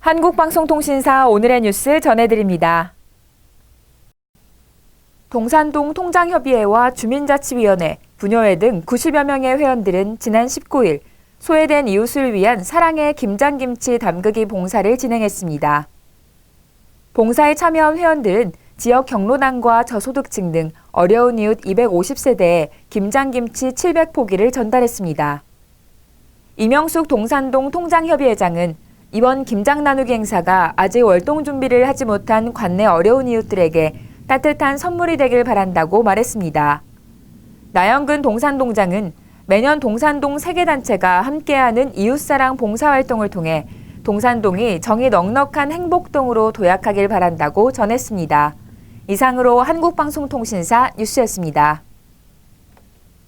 한국방송통신사 오늘의 뉴스 전해드립니다. 동산동 통장협의회와 주민자치위원회, 분여회 등 90여 명의 회원들은 지난 19일 소외된 이웃을 위한 사랑의 김장김치 담그기 봉사를 진행했습니다. 봉사에 참여한 회원들은 지역 경로당과 저소득층 등 어려운 이웃 250세대에 김장김치 700포기를 전달했습니다. 이명숙 동산동 통장협의회장은 이번 김장 나누기 행사가 아직 월동 준비를 하지 못한 관내 어려운 이웃들에게 따뜻한 선물이 되길 바란다고 말했습니다. 나영근 동산동장은 매년 동산동 세계단체가 함께하는 이웃사랑 봉사활동을 통해 동산동이 정이 넉넉한 행복동으로 도약하길 바란다고 전했습니다. 이상으로 한국방송통신사 뉴스였습니다.